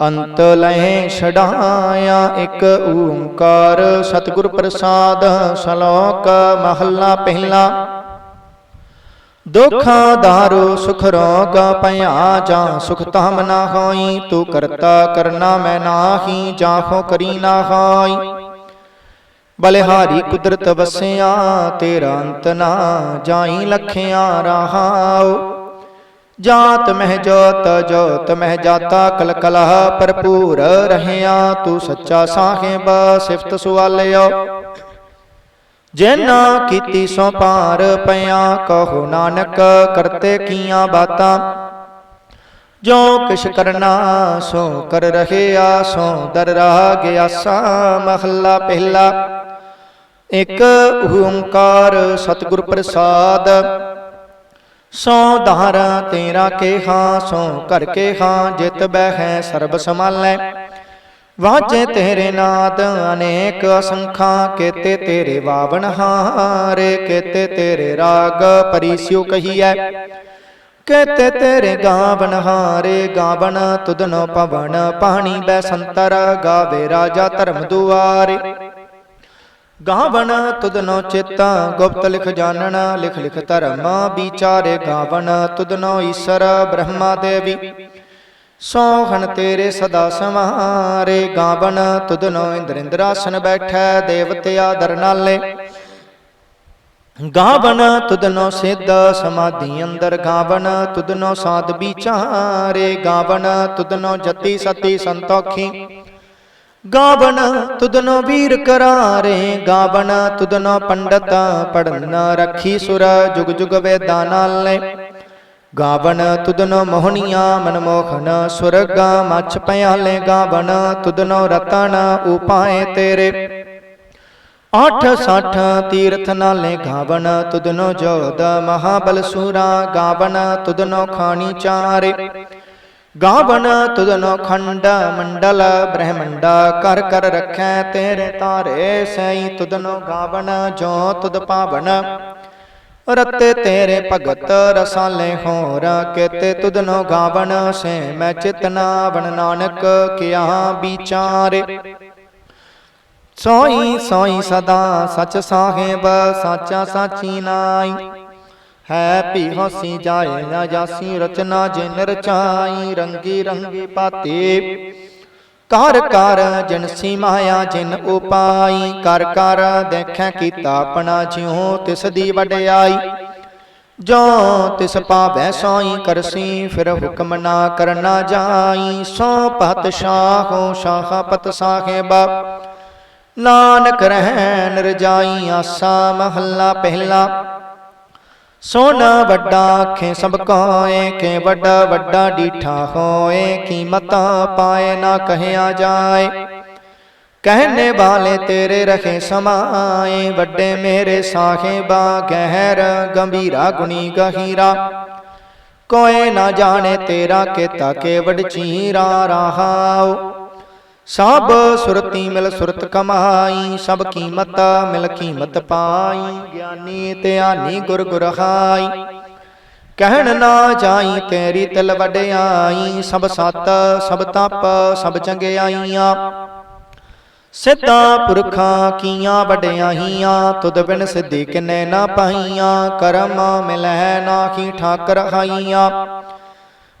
ਅੰਤ ਲੈ ਛਡਾਇਆ ਇੱਕ ਓੰਕਾਰ, ਸਤਿਗੁਰ ਪ੍ਰਸਾਦ, ਸ਼ਲੋਕ ਮਹੱਲਾ ਪਹਿਲਾ। ਦੁਖਾਂ ਦਾਰੂ ਸੁਖ ਰੋਗ ਭਇਆ ਜਾਂ ਸੁਖ ਤਾਮ ਨਾ ਹੋਈ, ਤੂੰ ਕਰਤਾ ਕਰਨਾ ਮੈਂ ਨਾਹੀ, ਜਾਹੋ ਕਰੀ ਨਾ ਹੋਈ। ਬਲਿਹਾਰੀ ਕੁਦਰਤ ਵਸਿਆ, ਤੇਰਾ ਅੰਤ ਨਾ ਜਾਈ, ਲਖਿਆ ਰਹਾਉ। ਜਾਤ ਮਹਿ ਜੋਤ ਜੋਤ ਮਹਿ ਜਾਤਾ ਕਲ ਕਲਹ ਭਰਪੂਰ ਰਹਿਆ, ਤੂੰ ਸੱਚਾ ਸਾਹਿਬ, ਸਿਫਤ ਸੁਆਲਿਓ। ਜਿਨਾ ਕੀਤੀ ਸੋ ਪਾਰ ਪਿਆ ਕਹੋ ਨਾਨਕ ਕਰਤੇ ਕੀਆਂ ਬਾਤਾਂ। ਜੋ ਕਿਛ ਕਰਨਾ, ਸੋ ਕਰ ਰਹਿਆ, ਸੋ ਦਰ ਰਹਾ ਗਿਆ ਸਾ ਮਹੱਲਾ ਪਹਿਲਾ। ਇਕ ਓੰਕਾਰ ਸਤਿਗੁਰ ਪ੍ਰਸਾਦ ਸੋ ਧਾਰਾ ਤੇਰਾ ਕੇਹਾ, ਸੋ ਕਰ ਕੇਹਾ, ਜਿਤ ਬਹਿ ਸਰਬ ਸਮਾਲੈ ਵਾਜੇ ਤੇਰੇ ਨਾਦ ਅਨੇਕ ਅਸੰਖਾ, ਕੇਤੇ ਤੇਰੇ ਵਾਵਨ ਹਾਰੇ, ਕੇਤੇ ਤੇਰੇ ਰਾਗ ਪਰਿਸਿਉ ਕਹੀਐ। ਕੇਤੇ ਤੇਰੇ ਗਾਵਨ ਹਾਰੇ ਗਾਵਨ ਤੁਧਨੋ ਪਵਨ ਪਾਣੀ ਬੈ ਸੰਤਰ, ਗਾਵੇ ਰਾਜਾ ਧਰਮ ਦੁਆਰੇ। ਗਾਵਨ ਤੁਧਨੋ ਚੇਤਾ, ਗੁਪਤ ਲਿਖ ਜਾਣਨ, ਲਿਖ ਲਿਖ ਧਰਮ, ਵਿਚਾਰੇ ਤੁਧ ਨੋ ਈਸ਼ਰ, ਬ੍ਰਹਮਾ ਦੇਵੀ। ਸੋਹਣ ਤੇਰੇ ਸਦਾ ਸਮਾਰੇ ਗਾਵਨ ਤੁਧਨੋ ਇੰਦਰ ਇੰਦਰਾਸਨ ਬੈਠੈ, ਦੇਵਤੇ ਆਦਰ ਨਾਲੇ। ਗਾਵਨ ਤੁਧਨੋ ਸਿੱਧ ਸਮਾਧੀ ਅੰਦਰ ਗਾਵਨ ਤੁਧਨੋ ਸਾਧ ਵਿਚਾਰੇ ਗਾਵਨ ਤੁਧਨੋ ਜਤੀ ਸਤੀ ਸੰਤੋਖੀ। ਗਾਵਣ ਤੁਦਨੋ ਵੀਰ ਕਰਾਰੇ ਗਾਵਨ ਤੁਧਨੋ ਪੰਡਤ ਪੜਨ ਰੱਖੀ ਸੁਰ, ਜੁਗ ਜੁਗ ਵੇਦਾਂ ਨਾਲੇ ਗਾਵਨ ਤੁਧਨੋ ਮੋਹਣੀਆਂ ਮਨਮੋਹਨ ਸੁਰਗਾ, ਮਛ ਪਿਆਲੇ ਗਾਵਣ ਤੁਦਨੋ ਰਤਨ ਉਪਾਏ ਤੇਰੇ। ਆਠ ਸੱਠ ਤੀਰਥ ਨਾਲੇ ਗਾਵਨ ਤੁਧਨੋ ਜੋਦ ਮਹਾਬਲ ਸੂਰਾ ਗਾਵਨ ਤੁਧਨੋ ਖਾਣੀ ਚਾਰੇ। ਗਾਵਨ ਤੁਧਨੋ ਖੰਡ ਮੰਡਲ, ਬ੍ਰਹਮੰਡਾ ਕਰ ਕਰ ਰਖੈ ਤੇਰੇ ਤਾਰੇ, ਸਈ ਤੁਧਨੋ ਗਾਵਨ ਜੋ ਤੁਧ ਪਾਵਨ। ਰਤੇ ਤੇਰੇ ਭਗਤ ਰਸਾਲੇ ਹੋਰ, ਕੇਤੇ ਤੁਧਨੋ ਗਾਵਨ ਸੇ ਮੈਂ ਚਿਤਨਾ ਬਨ ਨਾਨਕ ਕਿਆ ਵਿਚਾਰੇ। ਸੋਈ ਸੋਈ ਸਦਾ ਸਚ ਸਾਹਿਬ, ਸਾਚਾ ਸਾਚੀ ਨਾਈ। ਹੈ ਭੀ ਹਸੀ ਜਾਏ ਨਾ ਜਾਸੀ ਰਚਨਾ ਜਿਨ ਰਚਾਈ ਰੰਗੀ ਰੰਗੀ ਪਾਤੇ ਕਰ ਕਰ ਜਨਸੀ ਮਾਇਆ ਜਿਨ ਉਪਾਈ ਕਰ ਕਰ ਦੇਖੈ ਕੀਤਾ ਆਪਣਾ ਜਿਉ ਤਿਸ ਦੀ ਵਡਿਆਈ ਜੋ ਤਿਸ ਪਾਵੈ ਸੋਈ ਕਰਸੀ ਫਿਰ ਹੁਕਮ ਨਾ ਕਰਨਾ ਜਾਈ ਸੋ ਪਤ ਸ਼ਾਹੋ ਸ਼ਾਹਪਤ ਸਾਹਿਬ ਨਾਨਕ ਰਹਿ ਨਿਰਜਾਈ ਆਸਾ ਮਹੱਲਾ ਪਹਿਲਾ ਸੋਨਾ ਵੱਡਾ ਆਖੇ ਸਭ ਕੋਏ ਕੇ ਵੱਡਾ ਵੱਡਾ ਡੀਠਾ ਹੋਏ, ਕੀਮਤਾਂ ਪਾਏ ਨਾ ਕਹਿਆ ਜਾਏ। ਕਹਿਣੇ ਵਾਲੇ ਤੇਰੇ ਰਖੇ ਸਮਾਏ, ਵੱਡੇ ਮੇਰੇ ਸਾਹਿਬਾ ਗਹਿਰ ਗੰਭੀਰਾ ਗੁਣੀ ਗਹੀਰਾ। ਕੋਏ ਨਾ ਜਾਣੇ ਤੇਰਾ ਕੀਤਾ ਕੇਵਡ ਚੀਰਾ ਰਹਾਉ। ਸਭ ਸੁਰਤੀ ਮਿਲ ਸੁਰਤ ਕਮਾਈ, ਸਭ ਕੀਮਤ ਮਿਲ ਕੀਮਤ ਪਾਈ, ਗਿਆਨੀ ਧਿਆਨੀ ਗੁਰ ਗੁਰਹਾਈ। ਕਹਿਣ ਨਾ ਜਾਈ ਤੇਰੀ ਤਿਲ ਵਡਿਆਈ, ਸਭ ਸਤ, ਸਭ ਤਪ, ਸਭ ਚੰਗਿਆਈਆਂ। ਸਿੱਧਾ ਪੁਰਖਾਂ ਕੀਆਂ ਵਡਿਆਈਆਂ, ਤੁਧ ਬਿਨ ਸਿੱਧੀ ਕਿਨੇ ਨਾ ਪਾਈਆਂ, ਕਰਮ ਮਿਲੈ ਨਾਹੀ ਠਾਕਰ ਹਾਈਆਂ।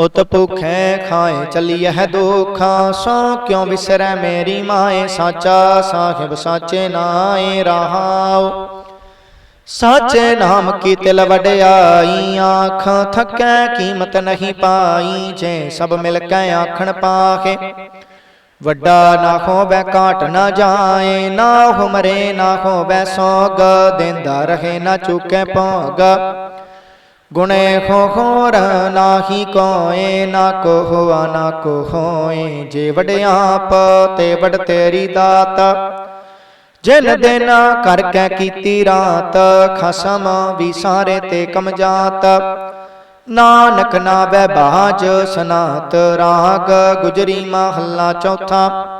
ਉਤ ਭੁਖੈ ਖਾਏ ਚਲੀਐ ਦੁਖਾਂ ਸੋ ਕਿਉ ਵਿਸਰੈ ਮੇਰੀ ਮਾਏ? ਸਾਚਾ ਸਾਹਿਬ ਸਾਚੇ ਨਾਏ ਰਹਾਉ। ਸਾਚੇ ਨਾਮ ਕੀ ਤਿਲ ਵਡਿਆਈ? ਆਖ ਥਕੈ ਕੀਮਤ ਨਹੀਂ ਪਾਈ, ਜੇ ਸਭ ਮਿਲ ਕੇ ਆਖਣ ਪਾਖੇ ਵੱਡਾ ਨਾ ਹੋਵੇ ਕਾਟ ਨਾ ਜਾਏ, ਨਾ ਹੁਮਰੇ ਨਾ ਹੋਵੇ ਸੋਗ। ਦਿੰਦਾ ਰਹੇ ਨਾ ਚੁਕੇ ਭੋਗ। ਗੁਣੇ ਹੋ ਹੋਰ ਨਾਹੀ ਕੋਏ ਨਾ ਕੋ ਹੋਆ ਨਾ ਕੋ ਹੋਏ ਜੇ ਵਡਿਆਪ ਤੇ ਵਡ ਤੇਰੀ ਦਾਤ। ਜਿਨ ਦਿਨ ਕਰਕੇ ਕੀਤੀ ਰਾਤ, ਖਸਮ ਵੀ ਸਾਰੇ ਤੇ ਕਮਜਾਤ ਨਾਨਕ ਨਾ ਨਾਵੇ ਬਾਜ ਸਨਾਤ, ਰਾਗ ਗੁਜਰੀ ਮਹੱਲਾ ਚੌਥਾ।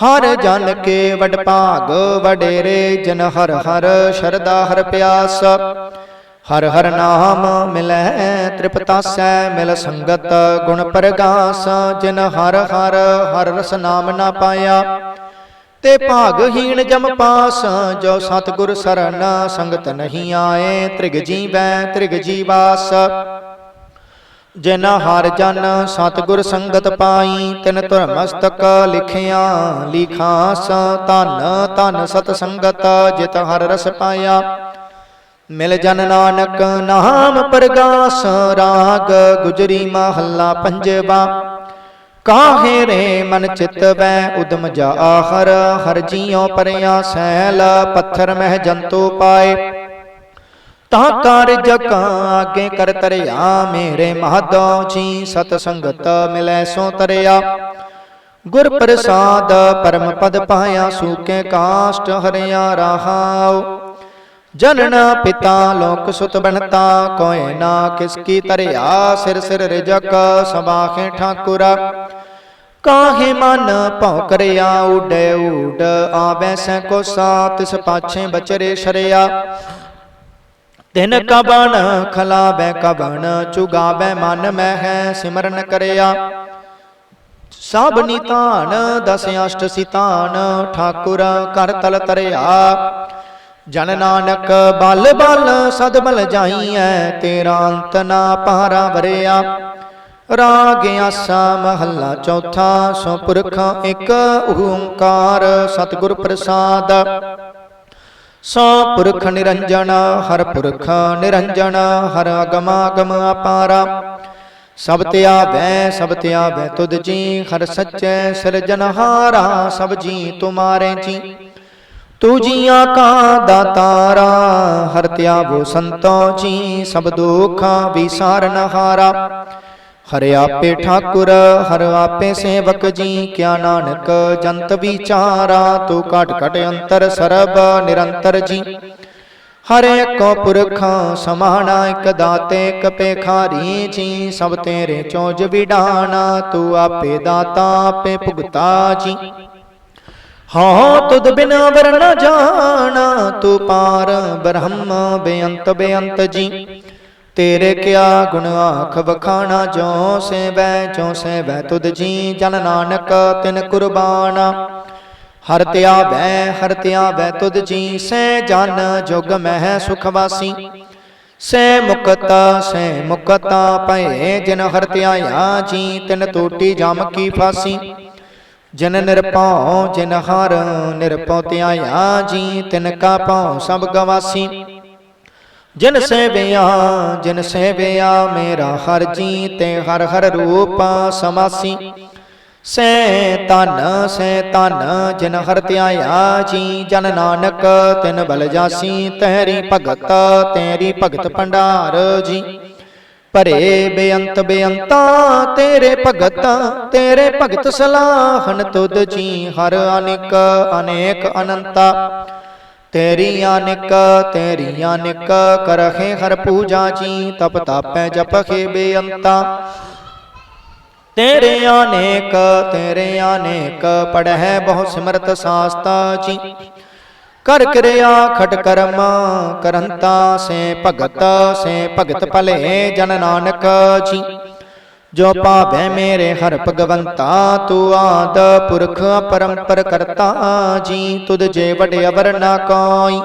ਹਰ ਜਨ ਕੇ ਵਡ ਭਾਗ, ਵਡੇਰੇ ਜਨ ਹਰ ਹਰ ਸ਼ਰਦਾ ਹਰ ਪਿਆਸ। ਹਰ ਹਰ ਨਾਮ ਮਿਲੈ ਤ੍ਰਿਪਤਾਸੈ ਮਿਲ ਸੰਗਤ, ਗੁਣ ਪ੍ਰਗਾਸ, ਜਿਨ ਹਰ ਹਰ ਹਰ ਰਸ ਨਾਮ ਨਾ ਪਾਇਆ। ਤੇ ਭਾਗਹੀਣ ਜਮ ਪਾਸ, ਜੋ ਸਤਿਗੁਰ ਸਰਨ ਸੰਗਤ ਨਹੀਂ ਆਏ, ਤ੍ਰਿਗ ਜੀਵੈ, ਤ੍ਰਿਗ ਜੀਵਾਸ। ਜਿਨ ਹਰ ਜਨ ਸਤਿਗੁਰ ਸੰਗਤ ਪਾਈ, ਤਿਨ ਤੁਰ ਮਸਤਕ ਲਿਖਿਆ ਲਿਖਾਸ ਧਨ ਧਨ ਸਤ ਸੰਗਤ ਜਿਤ ਹਰ ਰਸ ਪਾਇਆ। ਮਿਲ ਜਨ ਨਾਨਕ ਨਾਮ ਪ੍ਰਗਾਸ, ਰਾਗ ਗੁਜਰੀ ਮਹੱਲਾ ਪੰਜਵਾ। ਕਾਹੇ ਰੇ ਮਨ ਚਿਤ ਵੈ ਉਦਮ ਜਾ ਆਹਰ ਹਰ ਜੀਉ ਪਰਿਆ ਸੈਲ, ਪੱਥਰ ਮਹਿ ਜੰਤੂ ਪਾਏ। ਤਾਂ ਕਾਰਜ ਕਾ ਆਗੇ ਕਰ ਤਰਿਆ। ਮੇਰੇ ਮਾਧੋ ਜੀ ਸਤ ਸੰਗਤ ਮਿਲੈ ਸੋ ਤਰਿਆ। ਗੁਰ ਪ੍ਰਸਾਦ ਪਰਮ ਪਦ ਪਾਇਆ ਸੂਕੇ ਕਾਸ਼ਟ ਹਰਿਆ ਰਹਾਉ। ਜਨਨ ਪਿਤਾ ਲੋਕ ਸੁਤ ਬਣਤਾ। ਕੋਇ ਨਾ ਕਿਸ ਕੀ ਤਰਿਆ। ਸਿਰ ਸਿਰ ਰਿਜਕ ਸਬਾਖੇ ਠਾਕੁਰਾ। ਕਾਹੇ ਮਨ ਭਉ ਕਰਿਆ ਉਡੇ ਉਡ ਆਵੈ ਸੈ ਕੋ ਸਾਤ ਪਾਛੇ ਬਚਰੇ ਸ਼ਰਿਆ। ਤਿਨ ਕਬਣ ਖਲਾਬੈ ਕਬਣ ਚੁਗਾਬੈ ਮਨ ਮਹਿ ਸਿਮਰਨ ਕਰਿਆ। ਸਭ ਨਿਤਾਨ ਦਸ ਅਸ਼ਟ ਸਿਤਾਨ ਠਾਕੁਰ ਕਰ ਤਲ ਤਰਿਆ। ਜਨ ਨਾਨਕ ਬਲ ਬਲ ਸਦ ਬਲ ਜਾਈਐ ਤੇਰਾ ਅੰਤ ਨਾ ਪਾਰਾ ਵਰਿਆ। ਰਾਗ ਆਸਾ ਮਹੱਲਾ ਚੌਥਾ ਸੋ ਪੁਰਖ ਇੱਕ ਓੰਕਾਰ ਸਤਿਗੁਰ ਪ੍ਰਸਾਦ। ਸੋ ਪੁਰਖ ਨਿਰੰਜਨ, ਹਰ ਪੁਰਖ ਨਿਰੰਜਨ, ਹਰ ਅਗਮ ਅਗਮ ਅਪਾਰਾ। ਸਭ ਤੇ ਆਵੈ, ਸਭ ਤੇ ਆਵੈ ਤੁਧ ਜੀ, ਹਰ ਸੱਚੈ ਸਿਰਜਨਹਾਰਾ ਸਭ ਜੀ ਤੁਮਾਰੇ ਜੀ। ਤੂ ਜੀਆਂ ਕਾ ਦਾਤਾਰਾ, ਹਰ ਧਿਆਵੋ ਸੰਤੋ ਜੀ, ਸਭ ਦੁਖਾਂ ਵਿਸਾਰਨਹਾਰਾ ਹਰਿ ਆਪੇ ਠਾਕੁਰ, ਹਰ ਆਪੇ ਸੇਵਕ ਜੀ, ਕਿਆ ਨਾਨਕ, ਜੰਤ ਵਿਚਾਰਾ, ਤੂੰ ਘਟ ਘਟ ਅੰਤਰ ਸਰਬ ਨਿਰੰਤਰ ਜੀ। ਹਰੇ ਏਕੋ ਪੁਰਖ, ਸਮਾਣਾ ਇਕ ਦਾਤੇ ਕਪੇ ਖਾਰੀ ਜੀ, ਸਭ ਤੇਰੇ ਚੋਜ ਵਿਡਾਣਾ, ਤੂੰ ਆਪੇ ਦਾਤਾ, ਆਪੇ ਭੁਗਤਾ ਜੀ। ਹਾਂ ਤੁਧ ਬਿਨ ਵਰ ਨ ਜਾਣਾ, ਤੂੰ ਪਾਰ ਬ੍ਰਹਮ ਬੇਅੰਤ ਬੇਅੰਤ ਜੀ। ਤੇਰੇ ਕਿਆ ਗੁਣ ਆਖ ਵਖਾਣਾ ਜੋ ਸੇਵੈ ਜੋ ਸੇਵੈ ਤੁਧ ਜੀ ਜਨ ਨਾਨਕ ਤਿਨ ਕੁਰਬਾਨਾ। ਹਰ ਧਿਆਵੈ ਹਰ ਧਿਆਵੈ ਤੁਧ ਜੀ ਸੈ ਜਨ ਜੁਗ ਮਹਿ ਸੁਖ ਵਾਸੀ। ਸੈ ਮੁਕਤ ਸੈ ਮੁਕਤਾ ਭਏ ਜਿਨ ਹਰ ਧਿਆਇਆ ਜੀ ਤਿਨ ਟੂਟੀ ਜਮ ਕੀ ਫਾਸੀ। ਜਿਨ ਨਿਰਭਉ ਜਿਨ ਹਰ ਨਿਰਭਉ ਧਿਆਇਆ ਜੀ ਤਿਨ ਕਾ ਭਉ ਸਭ ਗਵਾਸੀ। ਜਿਨ ਸੇਵਿਆ ਜਿਨ ਸੇਵਿਆ ਮੇਰਾ ਹਰ ਜੀ ਤੇ ਹਰ ਹਰ ਰੂਪ ਸਮਾਸੀ। ਸੈ ਤਨ ਸੈ ਤਨ ਜਿਨ ਹਰ ਧਿਆਇਆ ਜੀ ਜਨ ਨਾਨਕ ਤਿਨ ਬਲ ਜਾਸੀ ਤੇਰੀ ਭਗਤ ਤੇਰੀ ਭਗਤ ਭੰਡਾਰ ਜੀ। ਭਰੇ ਬੇਅੰਤ ਬੇਅੰਤਾ ਤੇਰੇ ਭਗਤ ਤੇਰੇ ਭਗਤ ਸਲਾਹਨ ਤੁਧ ਜੀ ਹਰ ਅਨੇਕ ਅਨੇਕ ਅਨੰਤਾ। ਤੇਰੀ ਅਨਿਕ ਤੇਰੀ ਅਨਿਕ ਕਰਹਿ ਹਰ ਪੂਜਾ ਜੀ ਤਪ ਤਾਪੈ ਜਪਹਿ ਬੇਅੰਤਾ। ਤੇਰੇ ਅਨੇਕ ਤੇਰੇ ਅਨੇਕ ਪੜਹਿ ਬਹੁ ਸਿਮਰਤ ਸਾਸਤਾ ਜੀ ਕਰ ਕਿਰਿਆ ਖਟ ਕਰਮ, ਕਰੰਤਾ, ਸੇ ਭਗਤ ਸੇ ਭਗਤ ਭਲੇ ਜਨ ਨਾਨਕ ਜੀ ਜੋ ਪਾਵੈ ਮੇਰੇ ਹਰ ਭਗਵੰਤਾ, ਤੂੰ ਆਦ ਪੁਰਖ ਅਪਰੰਪਰ ਕਰਤਾ, ਜੀ ਤੁਧ ਜੇ ਵਡ ਅਵਰ ਨਾ ਕੋਈ।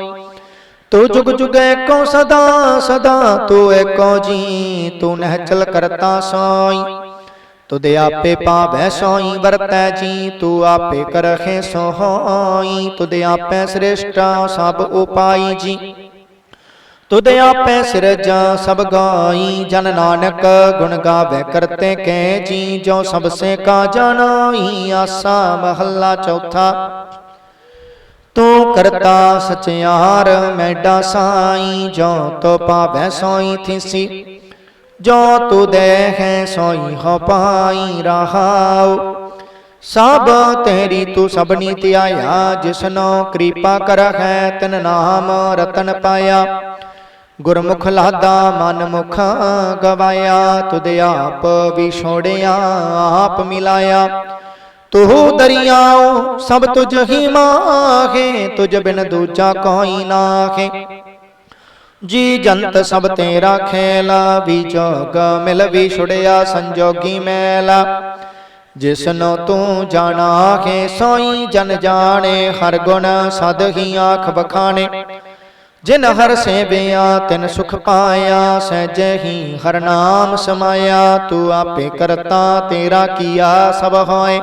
ਤੂੰ ਜੁਗ ਜੁਗੈ ਕੋ ਸਦਾ ਸਦਾ ਤੂੰ ਏਕੋ ਜੀ, ਤੂੰ ਨਹਿਚਲ ਕਰਤਾ ਸੋਈ। ਤੁਧ ਆਪੇ ਪਾਵੈ ਸੋਈ, ਵਰਤੈ ਜੀ, ਤੂੰ ਆਪੇ ਕਰਖੇ ਸੋਹੋਈ। ਤੁਧ ਆਪੇ ਸ੍ਰਿਸ਼ਟਾ ਸਭ ਉਪਾਈ ਜੀ। ਤੁਧ ਆਪੇ ਸਿਰਜਾ ਸਭ ਗਾਈ, ਜਨ ਨਾਨਕ ਗੁਣ ਗਾਵੇ ਕਰਤੇ ਕੈ ਜੀ ਜੋ ਸਭ ਸੇ ਕਾ ਜਾਣਾਈ ਆਸਾ ਮਹੱਲਾ ਚੌਥਾ। ਤੂੰ ਕਰਤਾ ਸਚਿਆਰ, ਮੈਡਾ ਸਾਈ, ਜੋ ਤੋ ਪਾਵੈ ਸੋਈ ਥਿਸੀ। ਜੋ ਤੂ ਦੇਹੈ ਸੋਈ ਹੋ ਪਾਈ ਰਹਾਉ। ਸਭ ਤੇਰੀ ਤੂੰ ਸਭਨੀ ਧਿਆਇਆ, ਜਿਸਨੋ ਕਿਰਪਾ ਕਰਹਿ ਤਨ ਨਾਮ ਰਤਨ ਪਾਇਆ। ਗੁਰਮੁਖ ਲਾਦਾ ਮਨ ਮੁਖ ਗਵਾਇਆ, ਤੁਧ ਆਪ ਵੀ ਛੋੜਿਆ, ਆਪ ਮਿਲਾਇਆ। ਤੂੰ ਦਰਿਆਉ ਸਭ ਤੁਝ ਹੀ ਮਾਹੇ, ਤੁਝ ਬਿਨ ਦੂਜਾ ਕੋਈ ਨਾਹੇ। ਜੀ ਜੰਤ ਸਭ ਤੇਰਾ ਖੇਲਾ ਵਿਜੋਗ ਮਿਲ ਵੀ ਛੁੜਿਆ ਸੰਜੋਗੀ ਮੈਲਾ। ਜਿਸਨੋ ਤੂੰ ਜਾਣਾ ਹੈ, ਸੋਈ ਜਨ ਜਾਣੇ, ਹਰ ਗੁਣ ਸਦ ਹੀ ਆਖ ਬਖਾਣੇ ਜਿਨ ਹਰ ਸੇਵਿਆ, ਤਿਨ ਸੁਖ ਪਾਇਆ, ਸਹਿਜੇ ਹੀ ਹਰ ਨਾਮ ਸਮਾਇਆ। ਤੂੰ ਆਪੇ ਕਰਤਾ, ਤੇਰਾ ਕੀਆ ਸਭ ਹੋਏ।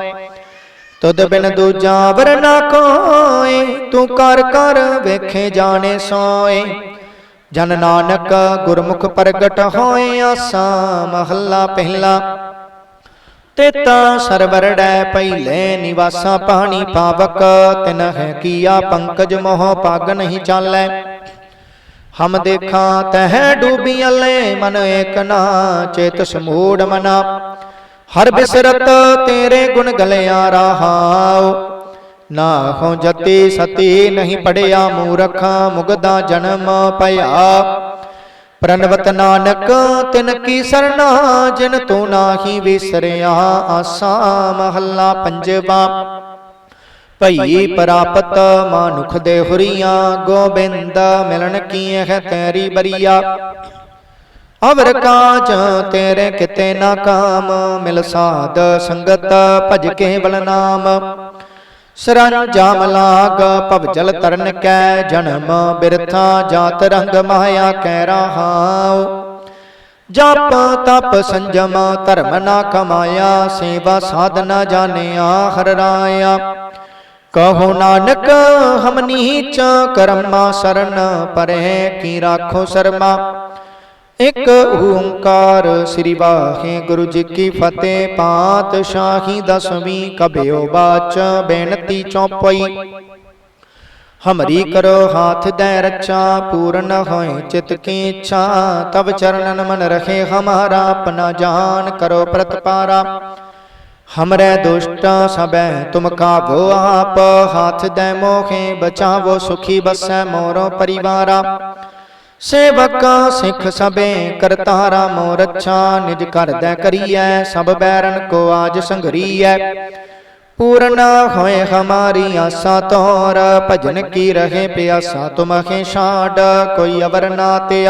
ਤੁਧ ਬਿਨ ਦੂਜਾ ਵਰ ਨਾ ਕੋਏ, ਤੂੰ ਕਰ ਕਰ ਵੇਖੇ ਜਾਣੇ ਸੋਏ। ਜਨ ਨਾਨਕ ਗੁਰਮੁਖ ਪ੍ਰਗਟ ਹੋਏ ਆਸਾ, ਮਹੱਲਾ ਪਹਿਲਾ। ਤੇਤਾ ਸਰਵਰੜੈ ਪਹਿਲੇ ਨਿਵਾਸਾ ਪਾਣੀ ਪਾਵਕ। ਤਿਨ ਹੈ ਕੀਆ ਪੰਕਜ ਮੋਹ, ਪਗ ਨਹੀਂ ਚਾਲੈ। ਹਮ ਦੇਖਾਂ ਤਹ ਡੂਬੀ ਅਲੇ ਮਨ ਏਕ ਨਾ, ਚੇਤ ਸਮੂੜ ਮਨਾ। ਹਰ ਬਿਸਰਤ ਤੇਰੇ ਗੁਣ ਗਲਿਆ ਰਹਾਉ। ਨਾ ਹੋ ਜਤੀ ਸਤੀ ਨਹੀਂ ਪੜਿਆ ਮੂਰਖਾਂ, ਮੁਗਦਾ ਜਨਮ ਭਇਆ। ਪ੍ਰਨਵਤ ਨਾਨਕ, ਤਿਨ ਕੀ ਸਰਨਾ, ਜਿਨ ਤੂੰ ਨਾਹੀ ਵਿਸਰਿਆ। ਆਸਾ ਮਹੱਲਾ ਪੰਜਵਾ। ਭਈ ਪ੍ਰਾਪਤ ਮਾਨੁਖ ਦੇ ਹੁਰੀਆਂ ਗੋਬਿੰਦ ਮਿਲਣ ਕੀ ਹੈ ਤੇਰੀ ਬਰੀਆ? ਅਵਰ ਕਾਜ ਤੇਰੇ ਕਿਤੇ ਨਾ ਕਾਮ ਮਿਲ ਸਾਧ ਸੰਗਤ ਭਜ ਕੇਵਲ ਨਾਮ। ਸਰੰਜਾਮ ਲਾਗ ਭਵ ਜਲ ਤਰਨ ਕੈ ਜਨਮ ਬਿਰਥਾ ਜਾਤ ਰੰਗ ਮਾਇਆ ਕੈ ਰਹਾਉ। ਜਪ ਤਪ ਸੰਜਮ ਧਰਮ ਨਾ ਕਮਾਇਆ ਸੇਵਾ ਸਾਧਨਾ ਜਾਣਿਆ ਹਰ ਰਾਇਆ। ਕਹੋ ਨਾਨਕ, ਹਮ ਨੀਚ ਕਰਮਾ ਸਰਨ ਪਰੇ ਕੀ ਰਾਖੋ ਸਰਮਾ। ਇਕ ਓੰਕਾਰ ਸ੍ਰੀ ਵਾਹਿਗੁਰੂ ਜੀ ਕੀ ਫਤਿਹ, ਪਾਤਸ਼ਾਹੀ ਦਸਵੀਂ ਕਬਿਓ ਬਾਚ ਬੇਨਤੀ ਚੌਪਈ। ਹਮਰੀ ਕਰੋ ਹਾਥ ਦੈ ਰੱਛਾ ਪੂਰਨ ਹੋਏ ਚਿਤ ਕੀ ਇੱਛਾ ਤਬ ਚਰਨਨ ਮਨ ਰਖੇ ਹਮਾਰਾ, ਆਪਣਾ ਜਾਨ ਕਰੋ ਪ੍ਰਤਪਾਰਾ। ਹਮਰੇ ਦੁਸ਼ਟ ਸਬੈ ਤੁਮ ਕਾਬੋ ਆਪ ਹਾਥ ਦੈ ਮੋਖੇ ਬਚਾਵੋ ਸੁਖੀ ਬਸੈ ਮੋਰੋ ਪਰਿਵਾਰਾ ਸੇਵਕ ਸਿੱਖ ਸਬੇ ਕਰਤਾਰਾ ਮੋ ਰੱਛਾ ਨਿਜ ਕਰਦੈ ਕਰੀਐ ਸਭ ਬੈਰਨ ਕੋ ਆਜ ਸੰਗਰੀਐ ਪੂਰਨ ਹੋਏ ਹਮਾਰੀ ਆਸਾ ਤੋਰ ਭਜਨ ਕੀ ਰਹੇ ਪਿਆਸਾ ਤੁਮਖੇ ਛਾੜ ਕੋਈ ਅਵਰ ਨਾ ਤੇ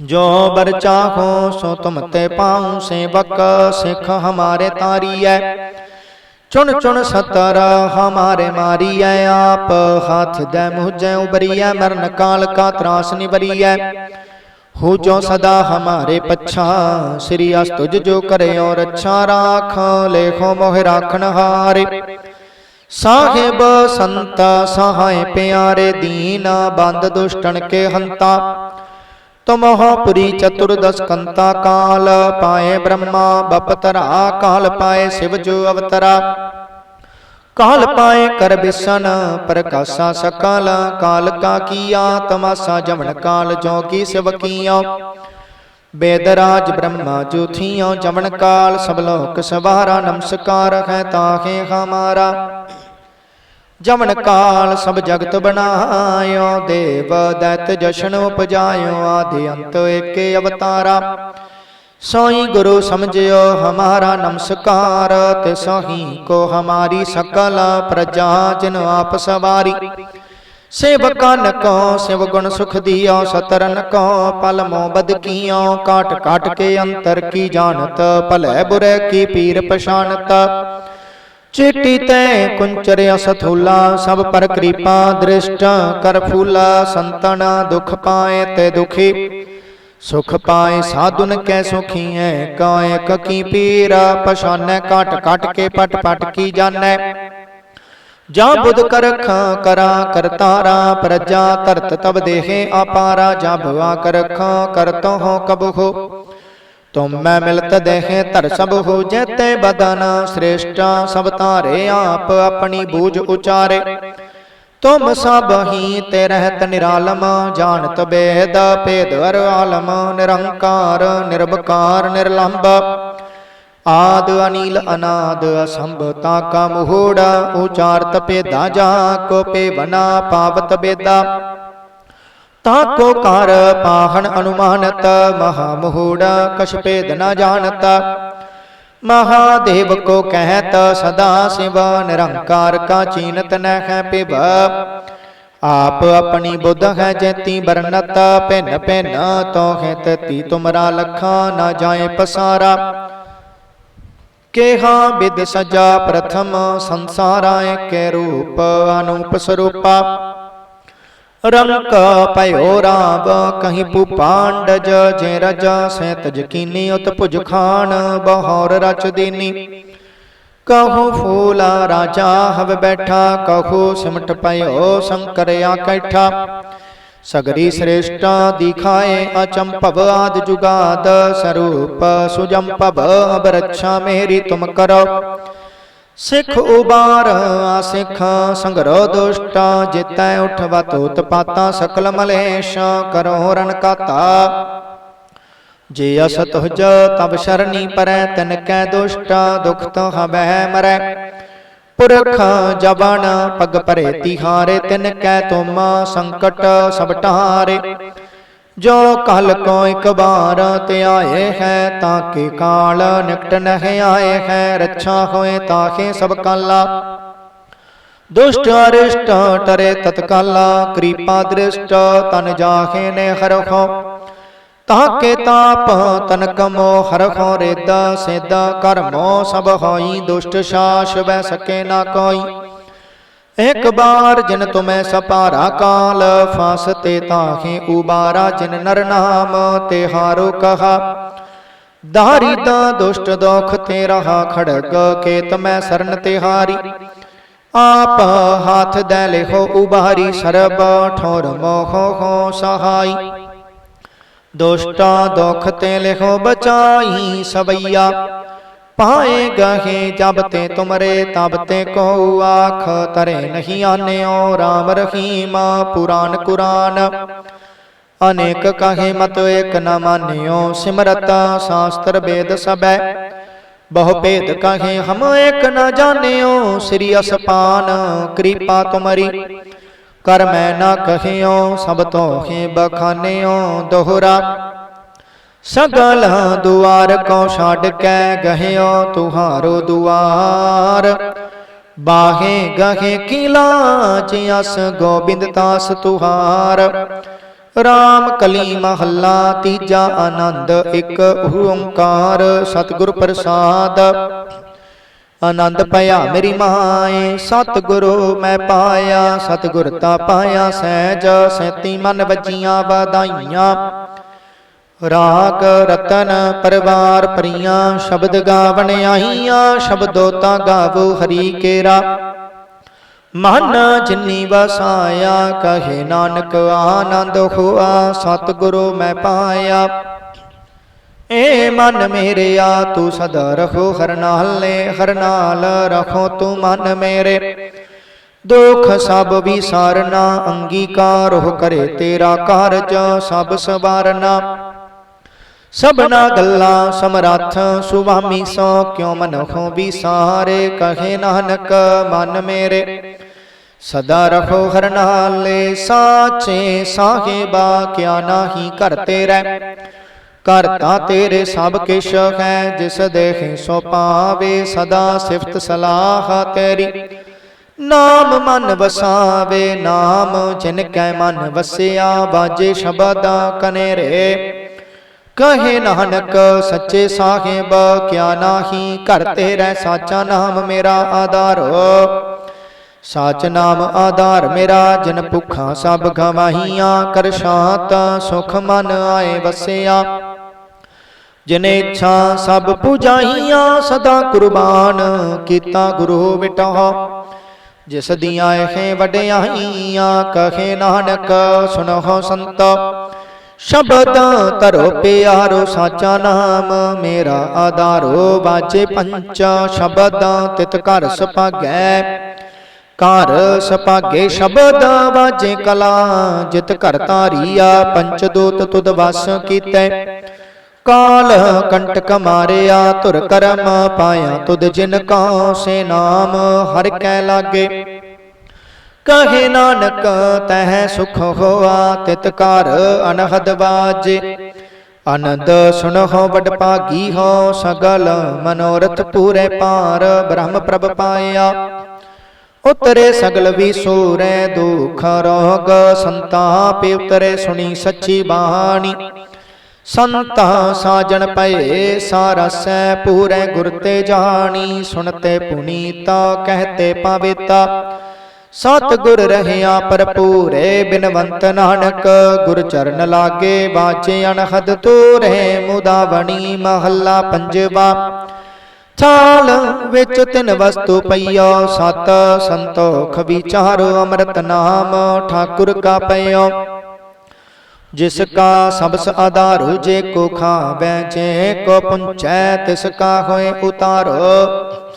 ਆਉ ਜੋ ਬਰ ਚਾਹੋ ਸੋ ਤੁਮ ਤੇ ਪਾਉ ਸੇਵਕ, ਸਿੱਖ ਹਮਾਰੇ ਤਾਰੀਐ। ਚੁਣ ਚੁਣ ਸਤਰ ਹਮਾਰੇ ਮਾਰੀਐ ਆਪ, ਹੱਥ ਦੈ ਮੁਝੈ ਉਬਰੀਐ, ਮਰਨ ਕਾਲ ਕਾ ਤਰਾਸ ਨਿਬਰੀਐ ਹੋ ਜੋ ਸਦਾ ਹਮਾਰੇ ਪਛਾ, ਸ੍ਰੀ ਅਸ ਤੁਜ ਜੋ ਕਰਿਓ ਰੱਛਾ ਰਾਖ, ਲੇਖੋ ਮੋਹ ਰਾਖਣ ਹਾਰੇ। ਸਾਹਿਬ ਸੰਤ ਸਹਾਇ ਪਿਆਰੇ ਦੀਨ, ਬੰਦ ਦੁਸ਼ਟਣ ਕੇ ਹੰਤਾ। ਤੁਮਹੁ ਪੁਰੀ ਚਤੁਰਦਸ ਕੰਤਾ ਕਾਲ, ਪਾਏ ਬ੍ਰਹਮਾ, ਬਪਤਰਾ, ਕਾਲ ਪਾਏ ਸਿਵ ਜੋ ਅਵਤਰਾ। ਕਾਲ ਪਾਏ ਕਰ ਬਿਸਨ, ਪ੍ਰਕਾਸ਼ਾ ਸਕਲ, ਕਾਲ ਕਾ ਕੀਆ, ਤਮਾਸਾ ਜਮਨ ਕਾਲ, ਜੋ ਕੀ ਸਿਵ ਕੀਆ। ਬੇਦਰਾਜ ਬ੍ਰਹਮਾ ਜੋ ਥੀਓ ਜਮਨ ਕਾਲ, ਸਭ ਲੋਕ ਸਵਾਰਾ, ਨਮਸਕਾਰ ਹੈ ਤਾਹੇ ਹਮਾਰਾ। ਜਮਨ ਕਾਲ ਸਭ ਜਗਤ ਬਣਾਇਓ, ਦੇਵ ਦੈਤ ਜਸ਼ਨ ਉਪਜਾਇਓ, ਆਦਿ ਅੰਤ ਏਕੇ ਅਵਤਾਰਾ। ਸੋਈ ਗੁਰੂ ਸਮਝਿਓ, ਹਮਾਰਾ ਨਮਸਕਾਰ, ਤੇ ਸੋਹੀ ਕੋ ਹਮਾਰੀ ਸਕਲ ਪ੍ਰਜਾ, ਜਿਨ ਆਪ ਸਵਾਰੀ। ਸੇਵਕਾਂ ਨਕੋ, ਸਿਵ ਗੁਣ ਸੁਖ ਦਿਓ, ਸਤਰਨ ਕੋ ਪਲ ਮੋ ਬਦਕੀਓ ਕਾਟ ਕਾਟ ਕੇ ਅੰਤਰ ਕੀ ਜਾਣਤ, ਭਲੇ ਬੁਰੇ ਕੀ ਪੀਰ ਪਛਾਨਤ ਚੇਟੀ ਤੈ ਕੁੰਚਰ ਅਸਥੂਲਾ ਸਭ ਪਰ ਕਿਰਪਾ ਦ੍ਰਿਸ਼ਟ ਕਰ ਫੂਲਾ ਸੰਤਨ ਦੁਖ ਪਾਏ ਤੇ ਦੁਖੀ ਸੁਖ ਪਾਏ ਸਾਧੁਨ ਕੈ ਸੁਖੀਐ ਕਾਇ ਕਕੀ ਪੀਰ ਪਛਾਨੈ ਕਾਟ ਕਾਟ ਕੇ ਪਟ ਪਟ ਕੀ ਜਾਣੈ ਜਾਂ ਬੁੱਧ ਕਰਖ ਕਰਾ ਕਰਤਾਰਾ ਪ੍ਰਜਾ ਧਰਤ ਤਬ ਦੇਹੇ ਆਪਾਰਾ ਜਾਂ ਭਵਾ ਕਰਖ ਕਰਤੋ ਹੋ ਕਬ ਹੋ ਤੁਮ ਮੈਂ ਮਿਲਤ ਦੇਹੇ, ਧਰ ਸਭ ਹੋ ਜੈਤੇ ਬਦਨ। ਸ੍ਰੇਸ਼ਟ ਸਭ ਤਾਰੇ ਆਪ ਆਪਣੀ ਬੂਝ ਉਚਾਰੇ। ਤੁਮ ਸਭ ਹੀ ਤੇ ਰਹਿਤ ਨਿਰਾਲਮ, ਜਾਣਤ ਬੇਦ ਭੇਦ ਅਰ ਆਲਮ, ਨਿਰੰਕਾਰ ਨਿਰਭਕਾਰ ਨਿਰਲੰਭ ਆਦ ਅਨੀਲ ਅਨਾਦ, ਅਸੰਭ ਤਾ ਕਾ ਮੋਹੜਾ ਉਚਾਰਤ ਭੇਦਾ ਜਾ, ਕੋ ਪੇਵਨਾ ਪਾਵਤ ਬੇਦਾ। ਤਾ ਕੋ ਕਰ ਪਾਹਣ ਅਨੁਮਾਨਤ ਮਹਾ ਮੋਹੜਾ ਕਛ ਭੇਦ ਨ ਜਾਣਤ। ਮਹਾਦੇਵ ਕੋ ਕਹਿਤ ਸਦਾ ਸਿਵ ਨਿਰੰਕਾਰ ਕਾ ਚੀਨਤ ਨ ਹੈ ਪਿਭ ਆਪ ਆਪਣੀ ਬੁੱਧ ਹੈ ਜੈਤੀ ਬਰਨਤ ਭਿੰਨ ਭਿੰਨ ਤੋ ਹੈ ਤਤੀ ਤੁਮਰਾ ਲਖਾ ਨਾ ਜਾਏ ਪਸਾਰਾ। ਕੇਹਾ ਬਿਦ ਸਜਾ ਪ੍ਰਥਮ ਸੰਸਾਰਾ ਏਕੇ ਰੂਪ ਅਨੂਪ ਸਰੂਪਾ। ਰੰਕ ਭਇਓ ਰਾਵ, ਕਹੀਂ ਪੂ ਪਾਂਡਜ, ਜੇ ਰਜ ਸੈਤ ਜਕੀਨੀ ਉਤ ਭੁਜ ਖਾਨ ਬਹੌਰ ਰਚ ਦੀਨੀ। ਕਹੂ ਫੂਲਾ ਰਾਜਾ, ਹਵ ਬੈਠਾ, ਕਹੂ ਸਿਮਟ ਪਇਓ ਸ਼ੰਕਰ ਆਕੈਠਾ ਸਗਰੀ ਸ੍ਰੇਸ਼ਟਾ ਦਿਖਾਏ ਅਚੰਭਵ ਆਦ ਜੁਗਾਦ, ਸਰੂਪ ਸੁਜੰਭਵ ਅਬ ਮੇਰੀ ਤੁਮ ਕਰੋ। ਸਿੱਖ ਉਬਾਰ ਆਸਿਖ ਸੰਗਰੋ ਦੁਸ਼ਟਾ, ਜਿਤੈ ਉਠਵਾ ਤੋਤ ਪਾਤਾ, ਸਕਲ ਮਲੇਸ਼, ਕਰੋ ਰਨ ਕਾਤਾ। ਜੇ ਅਸਤ ਹੁਜ ਤਬ ਸ਼ਰਨੀ ਪਰੈ, ਤਨ ਕੈ ਦੁਸ਼ਟ, ਦੁਖ ਤੋ ਹਬੈ ਮਰੈ। ਪੁਰਖ ਜਬਨ ਪਗ ਭਰੇ ਤਿਹਾਰੇ ਤਿਨ ਕੈ ਤੁਮ, ਸੰਕਟ ਸਭ ਟਾਰੇ। ਜੋ ਕਲ ਕੋ ਇਕ ਬਾਰ ਤੇ ਆਏ ਹੈ, ਤਾਂ ਕੇ ਕਾਲ ਨਿਕਟ ਨਹਿ ਆਏ ਹੈ, ਰੱਛਾ ਹੋਏ ਤਾਹੇ ਸਭ ਕਾਲਾ। ਦੁਸ਼ਟ ਅਰਿਸ਼ਟ ਟਰੇ ਤਤਕਾਲਾ, ਕਿਰਪਾ ਦ੍ਰਿਸ਼ਟ ਤਨ ਜਾਹੇ ਨੇ ਹਰਖੋ ਤਾਕੇ ਤਾਪ ਤਨ ਕਮੋ ਹਰਖੋ ਰੇਦਾ ਸੇਦਾ ਕਰਮੋ ਸਭ ਹੋਈ, ਦੁਸ਼ਟ ਸ਼ਾਸ ਬੈ ਸਕੇ ਨਾ ਕੋਈ। ਇੱਕ ਬਾਰ ਜਿਨ ਤੁਮੈ ਸਪਾਰਾ ਕਾਲ, ਫਾਸਤੇ ਤਾਹੇ ਉਬਾਰਾ, ਜਿਨ ਨਰ ਨਾਮ ਤੇ ਹਾਰੋ ਕਹਾ। ਧਾਰੀ ਦਾ ਦੁਸ਼ਟ ਦੋਖ ਤੇ ਰਹਾ ਖੜਗ ਕੇਤ ਮੈਂ ਸਰਨ ਤੇ ਹਾਰੀ। ਆਪ ਹਾਥ ਦੇ ਲਿਖੋ ਉਬਾਰੀ, ਸਰਬ ਠੋਰ ਮੋਹ ਹੋ ਸਹਾਈ। ਦੁਸ਼ਟਾ ਦੁਖ ਤੇ ਲਿਖੋ ਬਚਾਈ ਸਵਈਆ ਪਾਏ ਗਹੇ ਜਬ ਤੇ ਤੁਮਰੇ, ਤਬ ਤੇ ਕੋ ਆਖ, ਤਰੇ ਨਹੀਂ ਆਨਿਓ RAM ਰਹੀਮ, ਪੁਰਾਨ ਕੁਰਾਨ। ਅਨੇਕ ਕਹੇ ਮਤ ਏਕ ਨ ਮਾਨਿਓ, ਸਿਮਰਤ ਸ਼ਾਸਤਰ ਵੇਦ ਸਬੈ ਬਹੁ ਭੇਦ ਕਹੇ ਹਮ ਏਕ ਨ ਜਾਣਿਓ, ਸ੍ਰੀ ਅਸਪਾਨ, ਕਿਰਪਾ ਤੁਮਰੀ। ਕਰ ਮੈਂ ਨਾ ਕਹਿਓ, ਸਭ ਤੋਹੇ ਬਖਾਨਿਓ, ਦੋਹਰਾ। ਸਗਲ ਦੁਆਰ ਕੋ ਛੱਡ ਕੇ ਗਹਿਓ ਤੁਹਾਰੋ ਦੁਆਰ। ਬਾਹੇ ਗਹੇ ਕਿਲਾ ਜਿਸ ਗੋਬਿੰਦ ਤਾਸ ਤੁਹਾਰ। ਰਾਮ ਕਲੀ ਮਹੱਲਾ ਤੀਜਾ ਆਨੰਦ, ਇੱਕ ਓੰਕਾਰ, ਸਤਿਗੁਰ ਪ੍ਰਸਾਦ। ਆਨੰਦ ਭਇਆ ਮੇਰੀ ਮਾਏ, ਸਤਿਗੁਰੂ ਮੈਂ ਪਾਇਆ, ਸਤਿਗੁਰ ਤਾ ਪਾਇਆ ਸਹਿਜ, ਸੈਤੀ ਮਨ ਵਜੀਆਂ ਵਧਾਈਆਂ। ਰਾਗ ਰਤਨ ਪਰਵਾਰ ਪ੍ਰੀਆਂ ਸ਼ਬਦ ਗਾਵਣ ਆਈਆਂ ਸ਼ਬਦੋ ਤਾ ਗਾਵੋ ਹਰੀ ਕੇਰਾ। ਮਨ ਜਿਨੀ ਵਸਾਇਆ, ਕਹੇ ਨਾਨਕ ਆਨੰਦ ਹੋਆ, ਸਤਿਗੁਰੂ ਮੈਂ ਪਾਇਆ। ਏ ਮਨ ਮੇਰਿਆ, ਤੂੰ ਸਦਾ ਰਖੋ ਹਰ ਨਾਲੇ, ਹਰ ਨਾਲ ਰਖੋ ਤੂੰ ਮਨ ਮੇਰੇ। ਦੁਖ ਸਭ ਵਿਸਾਰਨਾ, ਅੰਗੀਕਾਰ ਹੋ ਕਰੇ ਤੇਰਾ ਕਾਰਜ, ਸਭ ਸਵਾਰਨਾ। ਸਭਨਾ ਗੱਲਾਂ ਸਮਰੱਥ ਸੁਭਾਮੀ ਸੋ ਕਿਉ ਮਨੁਖੋ ਵਿਸਾਰੇ? ਕਹੇ ਨਾਨਕ, ਮਨ ਮੇਰੇ, ਸਦਾ ਰਖੋ ਹਰ ਨਾਲੇ ਸਾਚੇ ਸਾਹਿਬਾ, ਕਿਆ ਨਾਹੀ ਘਰ ਤੇਰੇ? ਕਰਤਾ ਤੇਰੇ ਸਭ ਕਿਛ ਹੈ, ਜਿਸ ਦੇਖੇ ਸੋ ਪਾਵੇ ਸਦਾ ਸਿਫਤ ਸਲਾਹ ਤੇਰੀ। ਨਾਮ ਮਨ ਵਸਾਵੇ, ਨਾਮ ਜਿਨ ਕੈ ਮਨ ਵਸਿਆ ਬਾਜੇ ਸ਼ਬਦਾਂ ਕਨੇਰੇ। ਕਹੇ ਨਾਨਕ, ਸੱਚੇ ਸਾਹਿਬ, ਕਿਆ ਨਾਹੀ ਘਰ ਤੇਰੇ ਸਾਚਾ ਨਾਮ ਮੇਰਾ ਆਧਾਰੋ। ਸਾਚ ਨਾਮ ਆਧਾਰ ਮੇਰਾ, ਜਨ ਭੁੱਖਾਂ ਸਭ ਗਵਾਹੀਆਂ, ਕਰ ਸ਼ਾਂਤ ਸੁਖ ਮਨ ਆਏ ਵਸਿਆ। ਜਿਨੇ ਇੱਛਾ ਸਭ ਪੁਜਾਹੀਆਂ ਸਦਾ ਕੁਰਬਾਨ ਕੀਤਾ ਗੁਰੂ ਵਿਟਹੁ ਜਿਸ ਦੀਆਂ ਇਹ ਵਡਿਆਈਆਂ, ਕਹੇ ਨਾਨਕ ਸੁਨਹੁ ਸੰਤ ਸ਼ਬਦਾਂ ਧਰੋ ਪਿਆਰੋ, ਸਾਚਾ ਨਾਮ ਮੇਰਾ ਆਧਾਰੋ। ਬਾਜੇ ਪੰਚ ਸ਼ਬਦਾਂ, ਤਿਤ ਘਰ ਸਪਾਗੈ ਘਰ ਸਪਾਗੇ ਸ਼ਬਦਾਂ ਬਾਜੇ ਕਲਾ, ਜਿਤ ਘਰ ਧਾਰੀਆ, ਪੰਚ ਦੂਤ ਤੁਧ ਵਸ ਕੀਤੈ। ਕਾਲ ਕੰਟਕ ਮਾਰਿਆ ਧੁਰ ਕਰਮ ਪਾਇਆ ਤੁਦ ਜਿਨ ਕਾ ਸੇ ਨਾਮ, ਹਰ ਕੈ ਲਾਗੇ। ਕਹੇ ਨਾਨਕ, ਤਹਿ ਸੁਖ ਹੋਆ ਤਿਤ ਘਰ ਅਨਹਦ ਬਾਜੇ। ਆਨੰਦ ਸੁਨਹੁ ਵਡ ਭਾਗੀ ਹੋ ਸਗਲ, ਮਨੋਰਥ ਪੂਰੇ ਪਾਰ ਬ੍ਰਹਮ ਪ੍ਰਭ ਪਾਇਆ। ਉਤਰੇ ਸਗਲ ਵੀ ਸੂਰੈ, ਦੁਖ ਰੋਗ ਸੰਤਾਪ ਉਤਰੇ ਸੁਣੀ ਸੱਚੀ ਬਾਣੀ। ਸੰਤਾ ਸਾਜਣ ਪਏ ਸਾਰਸੈ ਪੂਰੇ ਗੁਰ ਤੇ ਜਾਣੀ। ਸੁਣਤੇ ਪੁਨੀਤਾ, ਕਹਤੇ ਪਵਿੱਤਾ। ਸਤ ਗੁਰ ਰਹਿਆ ਭਰਪੂਰੇ ਬਿਨਵੰਤ ਨਾਨਕ, ਗੁਰ ਚਰਨ ਲਾਗੇ ਬਾਚੇ ਅਨਹਦ ਤੂਰੇ ਮੁਦਾਵਣੀ ਮਹੱਲਾ ਪੰਜਵਾ। ਥਾਲ ਵਿੱਚ ਤਿੰਨ ਵਸਤੂ ਪਈਓ ਸਤ ਸੰਤੋਖ ਵਿਚਾਰੋ ਅੰਮ੍ਰਿਤ ਨਾਮ ਠਾਕੁਰ ਕਾ ਪਈਓ ਜਿਸ ਕਾ ਸਬਸ ਆਧਾਰੁ ਜੇ ਕੋ ਖਾਵੈ, ਜੇ ਕੋ ਪੁੰਚੈ, ਤਿਸ ਕਾ ਹੋਏ ਉਤਾਰੋ।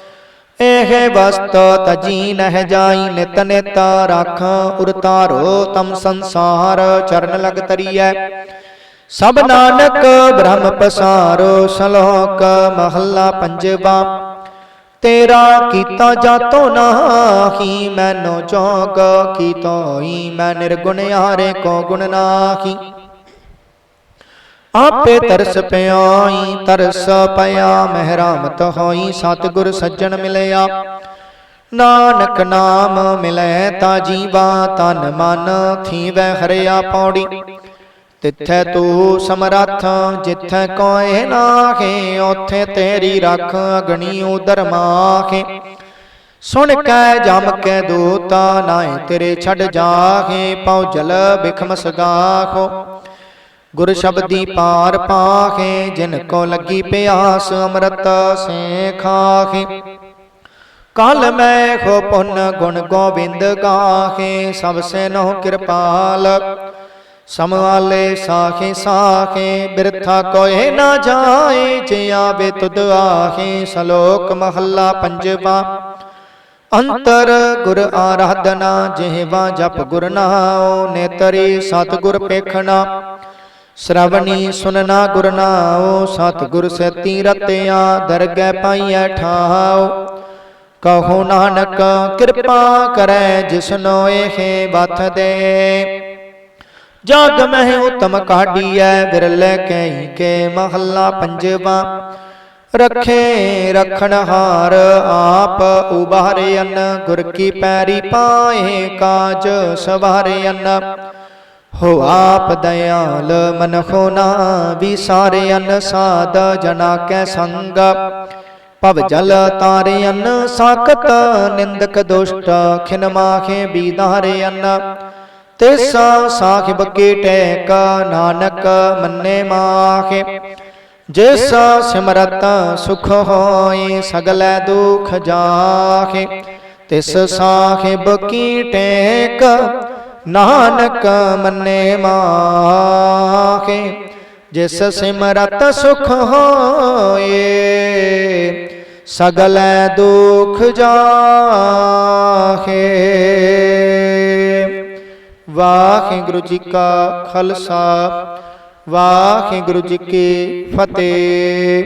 ਇਹ ਵਸਤ ਤਜੀ ਨਹਿ ਜਾਈ ਨਿਤ ਨਿਤ ਰਾਖ, ਉਰਤਾਰੋ ਤਮ ਸੰਸਾਰ ਚਰਨ ਲਗ ਤਰੀਐ। ਸਭ ਨਾਨਕ ਬ੍ਰਹਮ ਪਸਾਰੋ, ਸ਼ਲੋਕ ਮਹੱਲਾ ਪੰਜਵਾ। ਤੇਰਾ ਕੀਤਾ ਜਾਤੋ ਨਾਹੀ ਮੈਨੋ ਜੋਗ ਕੀਤੋਈ ਮੈਂ ਨਿਰਗੁਣ ਹਾਰੇ ਕੋ ਗੁਣ ਨਾਹੀ। ਆਪੇ ਤਰਸ ਪਿਆਈ, ਤਰਸ ਪਿਆ, ਮਹਿਰਾਮਤ ਹੋਈ, ਸਤਿਗੁਰ ਸੱਜਣ ਮਿਲਿਆ। ਨਾਨਕ ਨਾਮ ਮਿਲੈ ਤਾ ਜੀਵਾ, ਤਨ ਮਨ ਥੀਵੈ ਹਰਿਆ ਪੌੜੀ। ਤਿੱਥੈ ਤੂੰ ਸਮਰੱਥ, ਜਿੱਥੈ ਕੋਏ ਨਾਹੇ ਉਥੇ ਤੇਰੀ ਰੱਖ ਅਗਣੀ ਉਦਰ ਮਾਹੇ। ਸੁਣ ਕੈ, ਜਮ ਕੈ ਦੂਤਾ ਨਾਏ ਤੇਰੇ ਛੱਡ ਜਾਹੇ ਪਉ ਜਲ ਬਿਖਮ ਸਗਾਖੋ ਗੁਰ ਸ਼ਬਦੀ ਪਾਰ ਪਾਖੇ ਜਿਨ ਕੋ ਲੱਗੀ ਪਿਆਸ ਅੰਮ੍ਰਿਤ ਸੇ ਖਾਖੇ ਕਲ ਮੈਂ ਖੋ ਪੁੰਨ ਗੁਣ ਗੋਬਿੰਦ ਗਾਖੇ ਸਭ ਸੇ ਨੋ ਕਿਰਪਾਲ। ਸਮਵਾਲੇ ਸਾਖੇ ਸਾਖੇ ਬਿਰਥਾ ਕੋਏ ਨਾ ਜਾਏ ਜੇ ਆਵੇ ਤੁਧ ਆਹੇ। ਸ਼ਲੋਕ ਮਹੱਲਾ ਪੰਜਵਾ। ਅੰਤਰ ਗੁਰ ਆਰਾਧਨਾ ਜਿਹਵਾ ਜਪ ਗੁਰ ਨਾਉ ਨੇਤਰੀ ਸਤਿਗੁਰ ਪੇਖਣਾ ਸ਼ਰਵਣੀ ਸੁਨਨਾ ਗੁਰ ਨਾਉ, ਸਤਿਗੁਰ ਸਤੀ ਰਤਿਆ, ਦਰਗਹਿ ਪਾਈਐ ਠਾਉ। ਕਹੋ ਨਾਨਕ, ਕਿਰਪਾ ਕਰੈ ਜਿਸਨੋ ਇਹ ਬਥ ਦੇ। ਜਗ ਮਹਿ ਉਤਮ ਕਾਢੀਐ, ਵਿਰਲੇ ਕੈ ਕੇ ਮਹੱਲਾ ਪੰਜਵਾ। ਰਖੇ ਰਖਣ ਹਾਰ ਆਪ ਉਬਾਰੇ ਅਨ ਗੁਰ ਕੀ ਪੈਰੀ ਪਾਏ ਕਾਜ ਸਵਾਰੇ ਅਨ ਹੋ ਆਪ ਦਇਆਲ ਮਨ ਖੋਨਾ ਵਿਸਾਰੇ ਅਨ ਸਾਧ ਜਨਾ ਕੈ ਸੰਗ। ਭਵ ਜਲ ਤਾਰੇ ਅਨ ਸਾਖਤ ਨਿੰਦਕ ਦੁਸ਼ਟ ਖਿਨ ਮਾਖੇ ਬੀਦਾਰੇ ਅਨ ਤਿਸ ਸਾਖਿਬ ਕੀ ਟੈਕ ਨਾਨਕ ਮੰਨੇ ਮਾਖੇ। ਜਿਸ ਸਿਮਰਤ ਸੁਖ ਹੋਏ ਸਗਲੇ ਦੁਖ ਜਾਖੇ। ਤਿਸ ਸਾਖਿਬ ਕੀ ਟੇਕ ਨਾਨਕ ਮੰਨੇ ਮਾਖੇ, ਜਿਸ ਸਿਮਰਤ ਸੁਖ ਹੋਏ, ਸਗਲੇ ਦੁਖ ਜਾਖੇ। ਵਾਹਿਗੁਰੂ ਜੀ ਕਾ ਖਾਲਸਾ, ਵਾਹਿਗੁਰੂ ਜੀ ਕੀ ਫਤਿਹ।